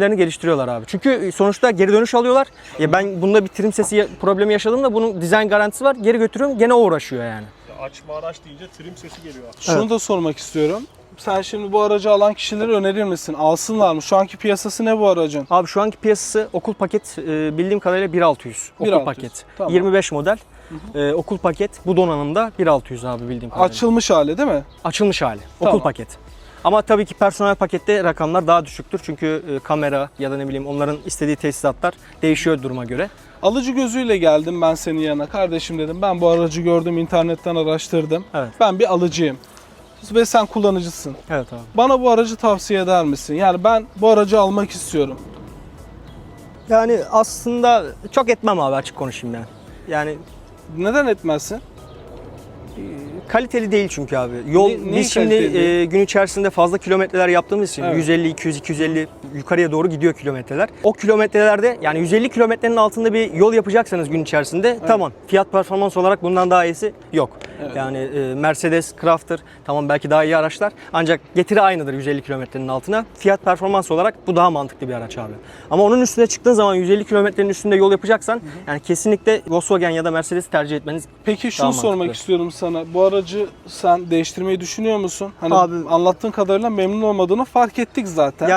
Lerini geliştiriyorlar abi. Çünkü sonuçta geri dönüş alıyorlar. Ya ben bunda bir trim sesi problemi yaşadığımda bunun dizayn garantisi var. Geri götürüyorum gene o uğraşıyor yani. Ya açma araç deyince trim sesi geliyor. Şunu da sormak istiyorum. Sen şimdi bu aracı alan kişilere önerir misin? Alsınlar mı? Şu anki piyasası ne bu aracın? Abi şu anki piyasası okul paket e, bildiğim kadarıyla 1600. Okul 1600, paket. tamam. 25 model. E, okul paket bu donanımda 1600 abi bildiğim kadarıyla. Açılmış hali değil mi? Açılmış hali. Tamam. Okul paket. Ama tabii ki personel pakette rakamlar daha düşüktür. Çünkü e, kamera ya da ne bileyim onların istediği tesisatlar değişiyor duruma göre. Alıcı gözüyle geldim ben senin yanına. Kardeşim dedim ben bu aracı gördüm internetten araştırdım. Evet. Ben bir alıcıyım. Ve sen kullanıcısın. Evet abi. Bana bu aracı tavsiye eder misin? Yani ben bu aracı almak istiyorum. Yani aslında çok etmem abi açık konuşayım ben. Yani Neden etmezsin? Kaliteli değil çünkü abi. Yol Ne- biz şimdi e, gün içerisinde fazla kilometreler yaptığımız için Evet. 150 200 250 yukarıya doğru gidiyor kilometreler. O kilometrelerde yani 150 kilometrenin altında bir yol yapacaksanız gün içerisinde tamam. Fiyat performans olarak bundan daha iyisi yok. Evet. Yani e, Mercedes Crafter tamam belki daha iyi araçlar ancak getiri aynıdır 150 kilometrenin altına. Fiyat performans olarak bu daha mantıklı bir araç abi. Ama onun üstüne çıktığın zaman 150 kilometrenin üstünde yol yapacaksan yani kesinlikle Volkswagen ya da Mercedes tercih etmeniz Peki şunu Daha sormak mantıklı. istiyorum sana. Bu aracı sen değiştirmeyi düşünüyor musun? Hani Abi- anlattığın kadarıyla memnun olmadığını fark ettik zaten. Ya